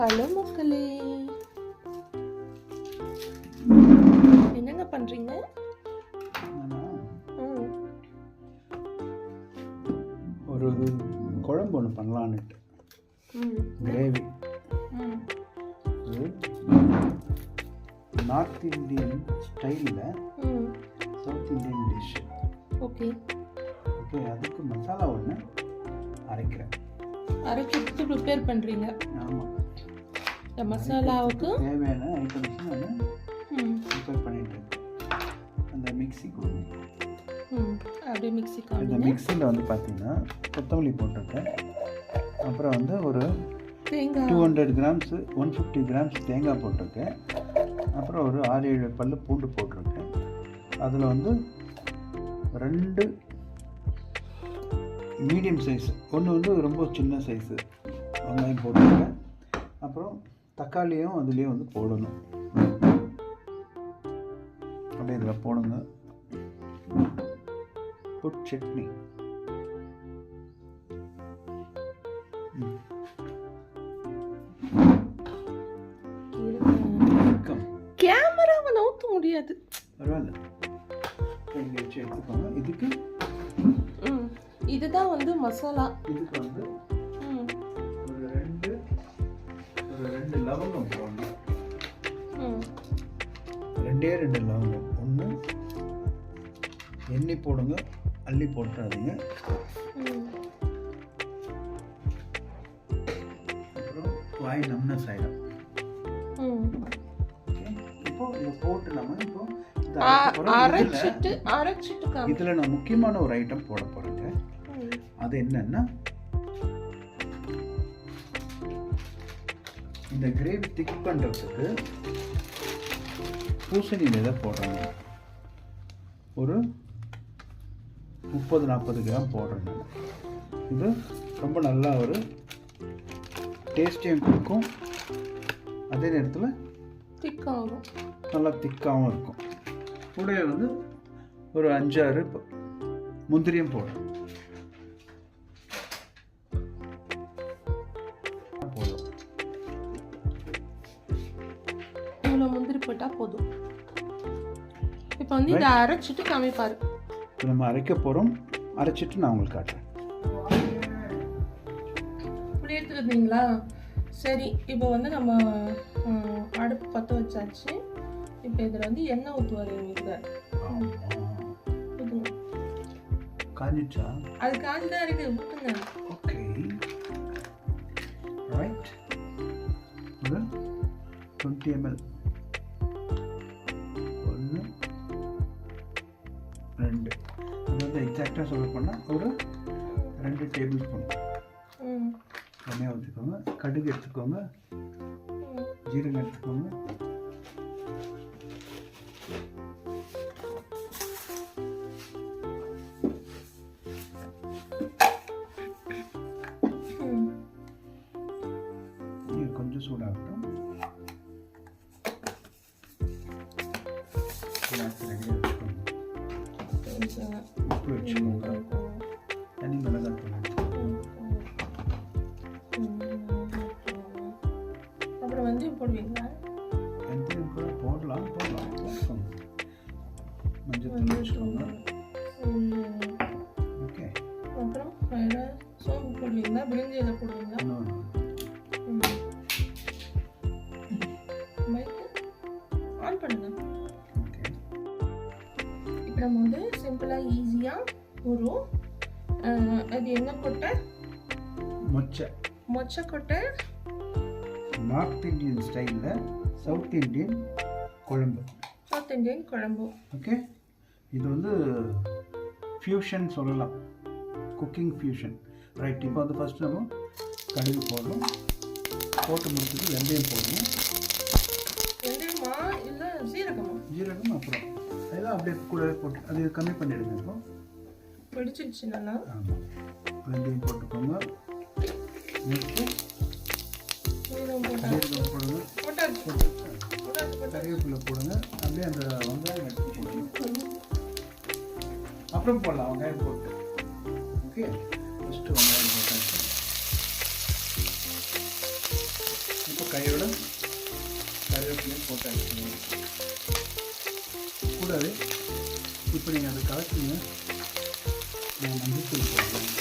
Hello மக்களே. என்னங்க பண்றீங்க? ஒரு குழம்பு ஒன்று பண்ணலான்னுட்டு. கிரேவி. நார்த் இந்தியன் ஸ்டைலில் south Indian dish. Okay. Okay அதுக்கு மசாலா ஒன்று அரைக்கிறேன். அரைச்சிட்டு ப்ரிப்பேர் பண்றீங்க. ஆமாம் இந்த மசாலாவுக்கு தேவையான ஐட்டம்ஸ் நான் ம். ப்ரிப்பேர் பண்ணிட்டு அந்த மிக்ஸி கொடுங்க அப்படியே மிக்ஸி காமிங்க மிக்ஸியில் வந்து. பார்த்தீங்கன்னா கொத்தமல்லி போட்டிருக்கேன். அப்புறம் வந்து ஒரு தேங்காய். Two hundred grams one fifty grams தேங்காய் போட்டிருக்கேன். அப்புறம் ஒரு ஆறு ஏழு பல்லு பூண்டு போட்டிருக்கேன். அதில் வந்து ரெண்டு மீடியம் சைஸ் ஒன்று வந்து ரொம்ப சின்ன சைஸு வெங்காயம் போட்டிருக்கேன். அப்புறம் தக்காளியும் அதுலேயே வந்து போடணும். அப்படியே இதில் போடுங்க. புட் சட்னி கேமராவை நவுத்த முடியாது. பரவாயில்ல. எடுத்துக்கோங்க. இதுக்கு இதுதான் வந்து மசாலா. இதுக்கு வந்து லவங்கம் போடணும் ரெண்டே ரெண்டு லவங்கம் ஒன்று எண்ணெய் போடுங்க அள்ளி போட்டுறாதீங்க. அப்புறம் வாய் நம்னஸ் ஆயிடும் இப்போ இதை போட்டு நம்ம இப்போ. இதுல- நான் முக்கியமான ஒரு ஐட்டம் போட போகிறேங்க ம். அது என்னன்னா இந்த கிரேவி திக் பண்ணுறதுக்கு பூசணி விதை போடுறேங்க. ஒரு முப்பது நாற்பது கிராம் போடுறேன் நான். இது ரொம்ப நல்லா ஒரு டேஸ்டியும் கொடுக்கும். அதே நேரத்தில் திக்காகும் நல்லா திக்காகவும் இருக்கும். கூடவே வந்து ஒரு அஞ்சாறு முந்திரியும் போடுறேன் வந்து இதை அரைச்சிட்டு காமிப்பாரு நம்ம அரைக்க போகிறோம் அரைச்சிட்டு நான் உங்களுக்கு காட்டுறேன். இப்படி எடுத்துருந்தீங்களா சரி இப்போ வந்து நம்ம அடுப்பு பற்ற வச்சாச்சு. இப்போ இதில் வந்து எண்ணெய் ஊற்றுவார் எங்களுக்கு காஞ்சிச்சா? அது காஞ்சி தான் இருக்குது ஊற்றுங்க ஓகே ரைட் டுவெண்ட்டி எம்எல் சொல்ல போனால் ஒரு ரெண்டு டேபிள் ஸ்பூன் கம்மியாக ஊற்றிக்கோங்க கடுகு எடுத்துக்கோங்க. ஜீரகம் எடுத்துக்கோங்க. அப்புறம் வந்து போடுவீங்களா? வெந்தயம் கூட போடலாம் போடலாம். மஞ்சள் வச்சுக்கோங்க. ஓகே. அப்புறம் வேறு சோம்பு போடுவீங்களா? பிரிஞ்சி இலை போடுவீங்களா? ஆன் பண்ணுங்க. இப்போ நம்ம வந்து சிம்பிளாக ஈஸியாக ஒரு அது என்ன கொட்டை? மொச்சை. மொச்சை கொட்டை. நார்த் இந்தியன் ஸ்டைலில் சவுத் இந்தியன் குழம்பு. சவுத் இந்தியன் குழம்பு. ஓகே இது வந்து ஃபியூஷன் சொல்லலாம். குக்கிங் ஃபியூஷன் ரைட் இப்போ வந்து ஃபஸ்ட்டு நம்ம கடுகு போடணும். போட்டு முடிச்சுட்டு வெந்தயம் போடணும். ஜீரகம் அப்புறம். அதெல்லாம் அப்படியே கூட போட்டு அது கம்மி பண்ணிடுங்க இப்போ. பிடிச்சிருச்சு நல்லா. ஆமாம் வெந்தயம் போட்டுக்கோங்க. நெக்ஸ்ட்டு சீரகம் போடுங்க. போட்டாச்சு போடுங்க அப்படியே அந்த வெங்காயம் எடுத்து போடுங்க. அப்புறம் போடலாம் வெங்காயம் போட்டு. ஓகே ஃபஸ்ட்டு வெங்காயம் போட்டாச்சு. இப்போ கையோட கருவேப்பிலையும் போட்டாச்சு. கூடவே இப்போ நீங்கள் அதை கலக்குங்க. நான் மஞ்சள் போடுறேன்.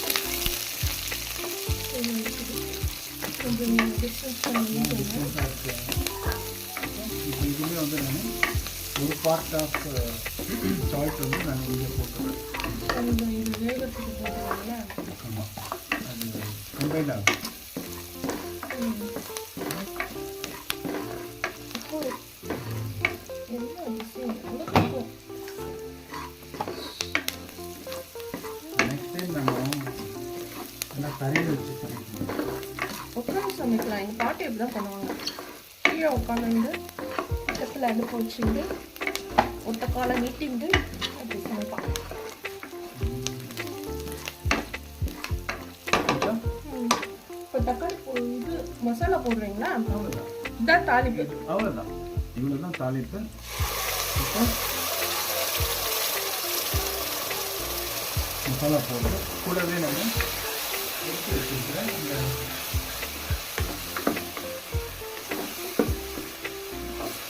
கொஞ்சம் டிஸ்டன்ஸ் பண்ணி டிஃப்ரெண்ட்டாக இருக்கு இப்போ இதுலேயே வந்து நான் ஒரு பார்ட் ஆஃப் சால்ட் வந்து நான் இங்கே போட்டுருவேன் கொஞ்சம் இது வேகத்துக்கு போட்டுருவாங்களா ஆமாம் அது கம்பைண்ட் ஆகும் காலை நீட்டிண்டு அப்படி சமைப்பாங்க ஓகே? இப்போ தக்காளி இது மசாலா போடுறீங்களா அவ்வளோதான் இதான் தாளிப்பு அவ்வளோதான் இவ்வளோ தான் தாளிப்பு இப்போ மசாலா போட்டு கூடவே நம்ம எடுத்து வச்சுருக்கிற இந்த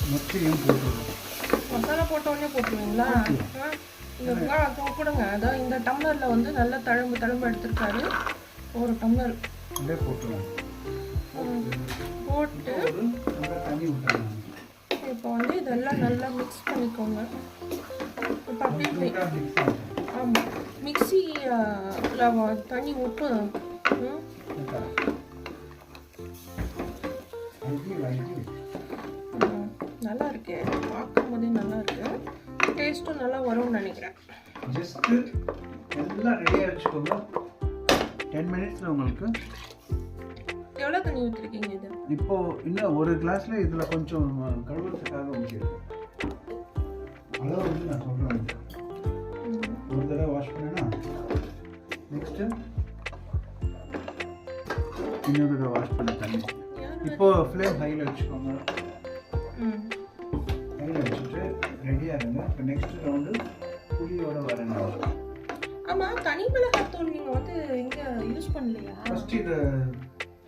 மொச்சையும் போட்டுருவோம் மசாலா போட்ட உடனே போட்டுருவீங்களா ஆ, தூ- கொடுங்க. அதான் இந்த டம்ளரில் வந்து நல்லா தழும்பு தழும்பு எடுத்திருக்காரு. ஒரு டம்ளர். அப்படியே போட்டுருவோம் போட்டு தண்ணி விட்டுருவோம் இப்போ வந்து இதெல்லாம் நல்லா மிக்ஸ் பண்ணிக்கோங்க. இப்போ அப்படியே ஆமாம் மிக்ஸி தண்ணி உப்பு ஜஸ்ட்டு எல்லாம் ரெடியாக வச்சுக்கோங்க. டென் மினிட்ஸில் உங்களுக்கு. எவ்வளோ தண்ணி ஊற்றிருக்கீங்க இது? இப்போ இன்னும் ஒரு கிளாஸ்ல இதுல கொஞ்சம் கழுவுறதுக்காக ஊற்றிருக்கு அளவு வந்து நான் சொல்றேன் ம், ஒரு தடவை வாஷ் பண்ணேன்னா நெக்ஸ்ட் இன்னொரு தடவை வாஷ் பண்ண தண்ணி. யார் இப்போ ஃப்ளேம் ஹையில் வச்சுக்கோங்க. ஹையில் வச்சுட்டு ரெடியாக இருங்க. இப்போ நெக்ஸ்ட் ரவுண்டு புளியோட வரேன் ஆமா தனி மிளகாத்தூள் நீங்க வந்து எங்க யூஸ் பண்ணலையா? ஃபர்ஸ்ட் இதை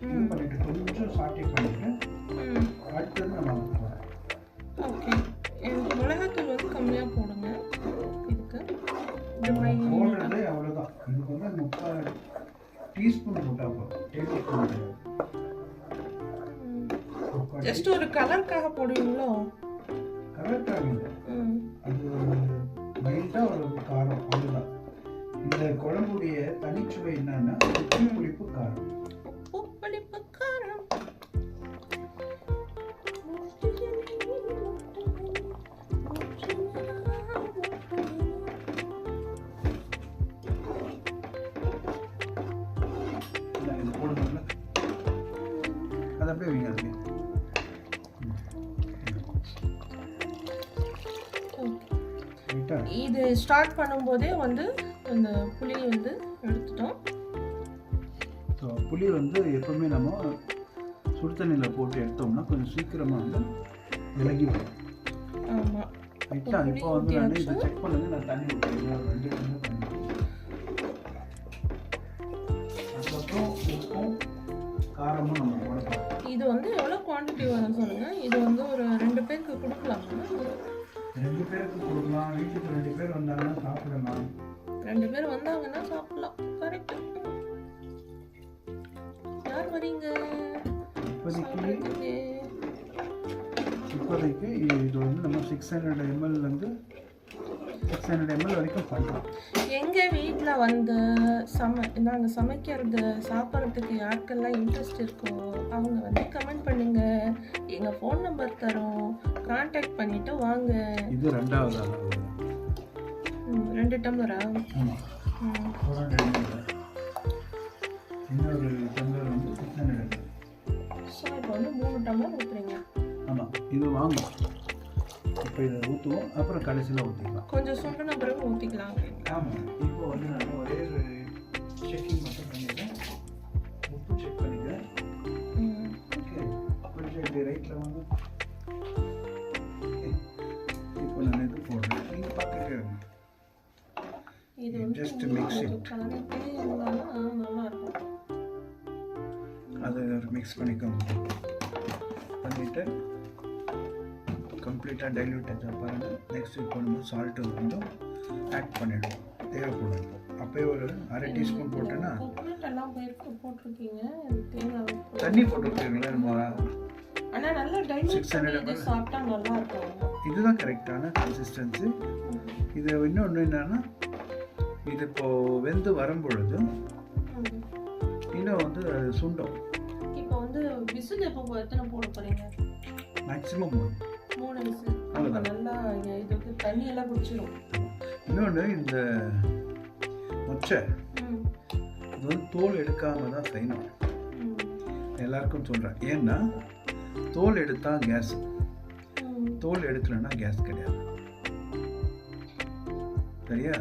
இது பண்ணிட்டு கொஞ்சம் சாட்டே பண்ணிட்டு ம். அடுத்தது நம்ம ஓகே எனக்கு மிளகாத்தூள் வந்து கம்மியா போடுங்க. இதுக்கு. போடுறது அவ்வளோதான் இதுக்கு வந்து முக்கால் டீஸ்பூன் போட்டால் போதும். டேபிள் ஸ்பூன் ஜஸ்ட் ஒரு கலருக்காக போடுவீங்களோ? ஸ்டார்ட் பண்ணும்போதே வந்து அந்த புளி வந்து எடுத்துட்டோம். ஸோ புளி வந்து எப்பவுமே நம்ம சுடு தண்ணியில் போட்டு எடுத்தோம்னா கொஞ்சம் சீக்கிரமாக வந்து விலகி வரும். ஆமா. ரைட்டா புளி இப்போ வந்து நான் இதை. செக் பண்ணுங்க நான் தண்ணி ஊற்றுறேன் ரெண்டு தண்ணி அதுக்கப்புறம் உப்பும் காரமும் நம்ம போட போகிறோம் இது வந்து எவ்வளோ குவாண்டிட்டி வரும்னு சொல்லுங்க. இது வந்து ஒரு ரெண்டு பேருக்கு கொடுக்கலாமா. ரெண்டு பேருக்கு கொடுக்கலாம். வீட்டுக்கு ரெண்டு பேர் வந்தாங்கன்னா சாப்பிடலாம். ரெண்டு பேர் வந்தாங்கன்னா சாப்பிடலாம். கரெக்ட் யார் வரீங்க? இப்போதைக்கு இப்போதைக்கு இது வந்து நம்ம சிக்ஸ் ஹண்ட்ரட் எம்எல்லேருந்து சிக்ஸ் ஹண்ட்ரட் எம்எல் வரைக்கும் பண்ணுறோம் எங்க வீட்டில் வந்து சம நாங்கள் சமைக்கிறது சாப்பிட்றதுக்கு யாருக்கெல்லாம் இன்ட்ரெஸ்ட் இருக்கோ அவங்க வந்து கமெண்ட் பண்ணுங்க. எங்கள் ஃபோன் நம்பர் தரோம். காண்டாக்ட் பண்ணிட்டு வாங்க. இது ரெண்டாவது ரெண்டு டம்ளரா இன்னொரு வந்து சிக்ஸ் ஹண்ட்ரட் ஸோ இப்போ வந்து மூணு டம்ளர் ஊற்றுறீங்க ஆமாம் இது வாங்கும் இப்போ இதை ஊற்றுவோம் அப்புறம் கடைசியில் ஊற்றிக்கலாம் கொஞ்சம் சுண்டின பிறகு ஊற்றிக்கலாம் ஆமாம் இப்போ வந்து நான் ஒரே ஒரு செக்கிங் மட்டும் பண்ணிடுறேன். உப்பு செக் பண்ணிக்கிறேன். ஓகே ரைட்டில் வந்து. இப்போ நான் இது போடுறேன். நீங்கள் பார்த்துட்டே இருங்க. இருந்தாலும் நல்லா இருக்கும். அதை மிக்ஸ் பண்ணிக்கோங்க. பண்ணிவிட்டு கம்ப்ளீட்டாக டைல்யூட் ஆச்சா பாருங்கள் நெக்ஸ்ட் இப்போ நம்ம சால்ட்டு கொஞ்சம் ஆட் பண்ணிடுவோம் தேவைப்படும் அப்போயே ஒரு அரை டீஸ்பூன் போட்டேன்னா போட்டிருக்கீங்க. தண்ணி போட்டுருக்கீங்களா நம்ம நல்லா டைல்யூட் 600 பண்ணி இது ml. சாப்பிட்டா நல்லா இருக்கும். இதுதான் கரெக்டான கன்சிஸ்டன்சி இது இன்னொன்று என்னன்னா இது இப்போ வெந்து வரும் பொழுது ம். இன்னும் வந்து சுண்டும். இப்போ வந்து விசில் எப்போ எத்தனை போட போறீங்க? மேக்ஸிமம் மூணு விசில் அவ்வளவுதான். நல்லா இங்க இது வந்து தண்ணி எல்லாம் குடிச்சிடும் இன்னொன்று இந்த மொச்சை. இது வந்து தோல் எடுக்காம தான் செய்யணும். எல்லாருக்கும் சொல்கிறேன் ஏன்னா தோல் எடுத்தால் கேஸ். தோல் எடுக்கலைன்னா கேஸ் கிடையாது சரியா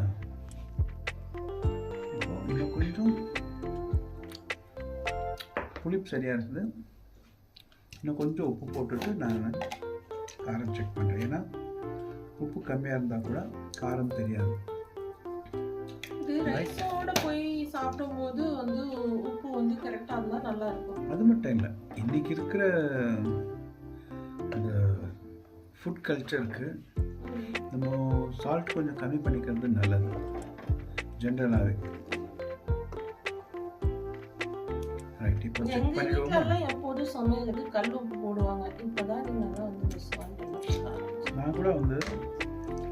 இன்னும் கொஞ்சம் புளிப்பு சரியாக இருக்குது இன்னும் கொஞ்சம் உப்பு போட்டுட்டு நான் காரம் செக் பண்ணுறேன் ஏன்னா உப்பு கம்மியாக இருந்தால் கூட காரம் தெரியாது. போய் சாப்பிடும்போது வந்து உப்பு வந்து கரெக்டாக இருந்தால் நல்லா இருக்கும் அது மட்டும் இல்லை. இன்னைக்கு இருக்கிற அந்த ஃபுட் கல்ச்சருக்கு. நம்ம சால்ட் கொஞ்சம் கம்மி பண்ணிக்கிறது நல்லது. ஜென்ரலாகவே ரைட் இப்போ செக் பண்ணிடுவோமா? எப்போதும் சமையலுக்கு கல் உப்பு போடுவாங்க. இப்போதான் நீங்க எல்லாம் வந்து மிஸ் நான் கூட வந்து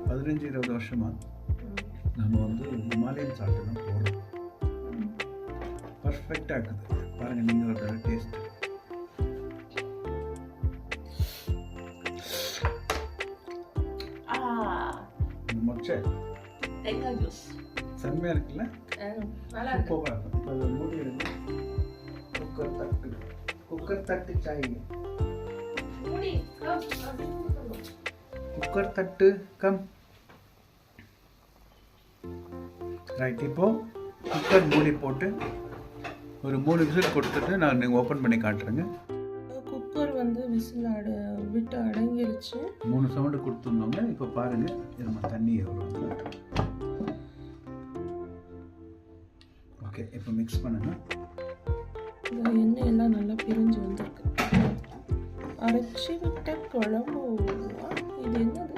பதினஞ்சு இருபது வருஷமா நம்ம வந்து ஹிமாலயன் சால்ட்டு தான் போடுறோம் பர்ஃபெக்டாக இருக்குது. பாருங்கள் நீங்கள் ஒரு டேஸ்ட் ஆ. இந்த மொச்சை. தேங்காய் ஜூஸ். செம்மையாக இருக்குல்ல? நல்லா இருக்கு. சூப்பராக இருக்கும் இப்போ அதை மூடி எடுங்க. குக்கர் தட்டு. குக்கர் தட்டு சாய். மூடி, come, அப்படியே மூடணும். குக்கர் தட்டு கம். ரைட் இப்போ குக்கர் மூடி போட்டு ஒரு மூணு விசில் கொடுத்துட்டு நான் நீங்கள் ஓப்பன் பண்ணி காட்டுறேங்க. குக்கர் வந்து விசில் அட விட்டு அடங்கிருச்சு. மூணு சவுண்டு கொடுத்துருந்தோங்க இப்போ பாருங்கள் நம்ம தண்ணி எவ்வளோ ஓகே இப்போ மிக்ஸ் பண்ணுங்க. இந்த எண்ணெய் எல்லாம் நல்லா பிரிஞ்சு வந்திருக்கு. அரைச்சி விட்ட குழம்பு. இது என்னது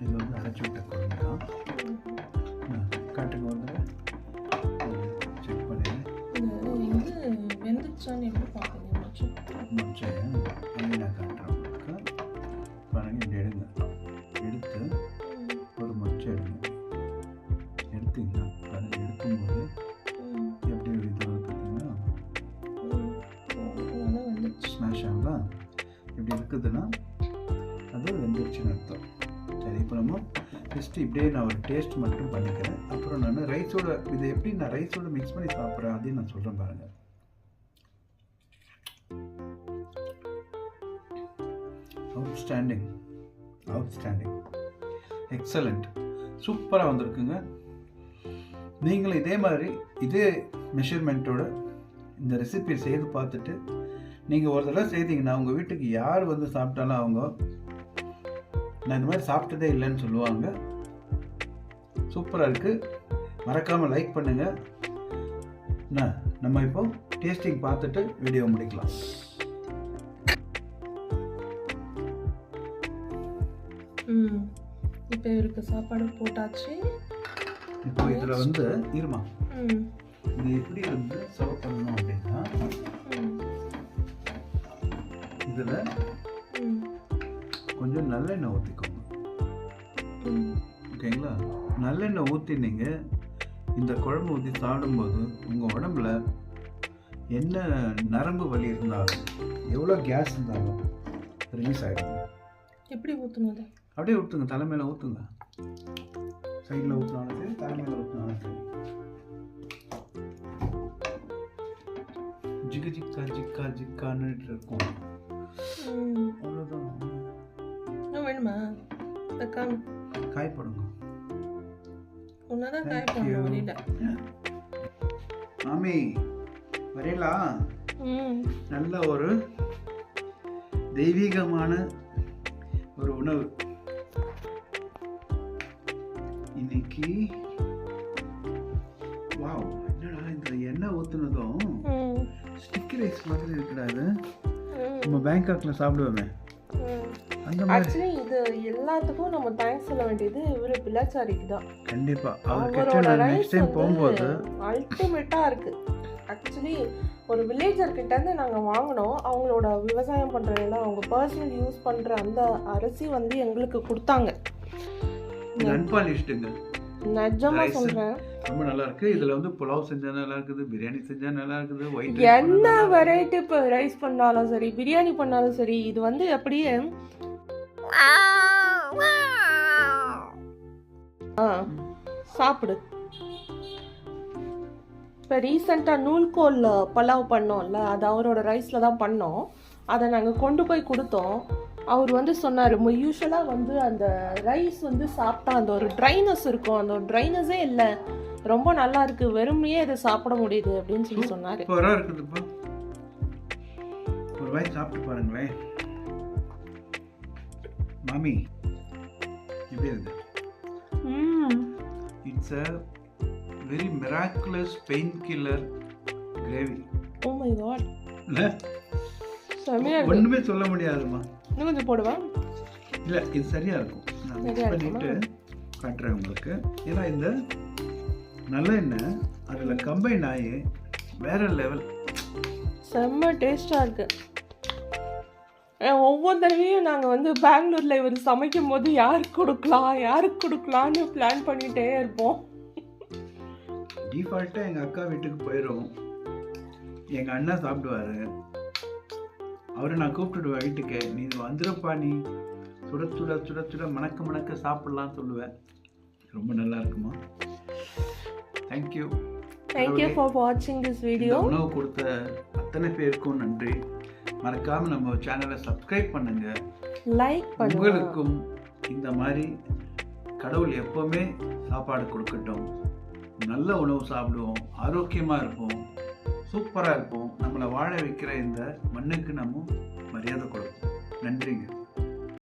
இது வந்து அரைச்சி விட்ட குழம்பு தான் காட்டுங்க வந்து செக் இந்த இது வெந்துச்சான்னு எப்படி பார்ப்பீங்க மச்சம் அதையும் நான் காட்டுறேன் உங்களுக்கு பாருங்க இப்படி எடுங்க எடுத்து ஒரு மொச்சை எடுங்க எடுத்தீங்கன்னா பாருங்க எடுக்கும்போது எப்படி ஒரு இது வருது பார்த்தீங்கன்னா ஸ்மாஷ் ஆகுதா இப்படி இருக்குதுன்னா அது வெந்துருச்சுன்னு அர்த்தம். சரி இப்போ நம்ம ஃபஸ்ட்டு இப்படியே நான் ஒரு டேஸ்ட் மட்டும் பண்ணிக்கிறேன். அப்புறம் நான் ரைஸோட இதை எப்படி நான் ரைஸோட மிக்ஸ் பண்ணி சாப்பிட்றேன் அதையும் நான் சொல்கிறேன் பாருங்கள் அவுட்ஸ்டாண்டிங் அவுட்ஸ்டாண்டிங் எக்ஸலண்ட் சூப்பராக வந்திருக்குங்க. நீங்களும் இதே மாதிரி இதே மெஷர்மெண்ட்டோட இந்த ரெசிபி செய்து பார்த்துட்டு நீங்கள் ஒரு தடவை செய்தீங்கன்னா உங்கள் வீட்டுக்கு யார் வந்து சாப்பிட்டாலும் அவங்க நான் இந்த மாதிரி சாப்பிட்டதே இல்லைன்னு சொல்லுவாங்க. சூப்பராக இருக்குது மறக்காமல் லைக் பண்ணுங்கள் என்ன நம்ம இப்போ டேஸ்டிங் பார்த்துட்டு வீடியோ முடிக்கலாம். இப்போ இவருக்கு சாப்பாடு போட்டாச்சு. இப்போ இதில் வந்து இருமா? இது எப்படி வந்து சர்வ் பண்ணணும் அப்படின்னா இதில் கொஞ்சம் நல்லெண்ணெய் ஊற்றிக்கோங்க ஓகேங்களா? நல்லெண்ணெய் ஊற்றினீங்க இந்த குழம்பு ஊற்றி சாப்பிடும்போது உங்கள் உடம்புல என்ன நரம்பு வலி இருந்தாலும் எவ்வளோ கேஸ் இருந்தாலும் ரிலீஸ் ஆகிடுங்க எப்படி ஊற்றணும் அதை? அப்படியே ஊற்றுங்க தலைமையில் ஊற்றுங்க சைடில் ஊற்றினாலும் சரி தலைமையில் ஊற்றினாலும் சரி. ஜிகு ஜிக்கா ஜிக்கா ஜிக்கான்னு இருக்கும். அவ்வளோதான் வேணுமா? இந்த காமி காய்ப்படுங்க உன்னதான் காய. பண்ணணும் வெளியில் மாமி ம். நல்ல ஒரு தெய்வீகமான ஒரு உணவு. இன்னைக்கு வாவ் என்னடா இந்த எண்ணெய் ஊத்துனதும் ம். ஸ்டிக்கி ரைஸ் மாதிரி இருக்குடா இது. நம்ம பேங்காக்ல சாப்பிடுவோமே. அந்த மாதிரி. எல்லாத்துக்கும் நம்ம தேங்க்ஸ் சொல்ல வேண்டியது இவரு பிள்ளாச்சாரிக்கு தான். கண்டிப்பா. அவரோட ரைஸ் நெக்ஸ்ட் டைம் போகும்போது அல்டிமேட்டா இருக்கு. ஆக்சுவலி ஒரு வில்லேஜர் கிட்ட இருந்து நாங்க வாங்கினோம். அவங்களோட விவசாயம் பண்றதெல்லாம் அவங்க பர்சனல் யூஸ் பண்ற அந்த அரிசி வந்து எங்களுக்கு கொடுத்தாங்க. நிஜமா. சொல்றேன். ரொம்ப நல்லா இருக்கு. இதுல வந்து புலாவ் செஞ்சா நல்லா இருக்குது பிரியாணி செஞ்சா நல்லா இருக்குது ஒயிட் என்ன வெரைட்டி இப்போ ரைஸ் பண்ணாலும் சரி பிரியாணி பண்ணாலும் சரி இது வந்து அப்படியே சாப்பிடு. இப்போ ரீசெண்டாக நூல்கோல் பலாவ் பண்ணோம்ல அது அவரோட ரைஸில் தான் பண்ணோம். அதை நாங்கள் கொண்டு போய் கொடுத்தோம். அவர் வந்து சொன்னார் யூஸ்வலாக வந்து அந்த ரைஸ் வந்து சாப்பிட்டா அந்த ஒரு ட்ரைனஸ் இருக்கும். அந்த ஒரு ட்ரைனஸே இல்லை. ரொம்ப நல்லா இருக்கு. வெறுமையே இதை சாப்பிட முடியுது. அப்படின்னு சொல்லி சொன்னார். ஒரு வாய் சாப்பிட்டு பாருங்களேன். மாமி எப்படி இருக்கு it's a very miraculous pain killer gravy oh my God இல்ல செமையா இருக்கு. ஒண்ணுமே சொல்ல முடியாதுமா இன்னும் கொஞ்சம் போடுவேன் இல்ல இது சரியா இருக்கும். நான் சரியா பண்ணிட்டு காட்டுறேன் உங்களுக்கு. ஏன்னா இந்த நல்லெண்ணெய் அதுல கம்பைன் ஆகி வேற லெவல் செம்ம டேஸ்டாக இருக்கு. அஹ் ஒவ்வொரு தடவையும் நாங்கள் வந்து பெங்களூரில் இவர் சமைக்கும் போது யாருக்கு கொடுக்கலாம் யாருக்கு கொடுக்கலான்னு பிளான் பண்ணிகிட்டே இருப்போம். டிஃபால்ட்டாக எங்கள் அக்கா வீட்டுக்கு போயிடும் எங்கள் அண்ணன் சாப்பிடுவாரு. அவரை நான் கூப்பிட்டுடுவேன் வீட்டுக்கு. நீ வந்துடுப்பா நீ சுட சுட சுட சுட மணக்க மணக்க சாப்பிட்லாம் சொல்லுவேன். ரொம்ப நல்லா இருக்குமா? Thank you thank you for வாட்சிங் திஸ் வீடியோ உணவு கொடுத்த அத்தனை பேருக்கும் நன்றி. மறக்காம நம்ம சேனலை சப்ஸ்கிரைப் பண்ணுங்க. லைக் உங்களுக்கும் இந்த மாதிரி கடவுள் எப்பவுமே சாப்பாடு கொடுக்கட்டும். நல்ல உணவு சாப்பிடுவோம் ஆரோக்கியமாக இருப்போம் சூப்பராக இருப்போம். நம்மளை வாழ வைக்கிற இந்த மண்ணுக்கு நம்ம மரியாதை கொடுப்போம். நன்றிங்க.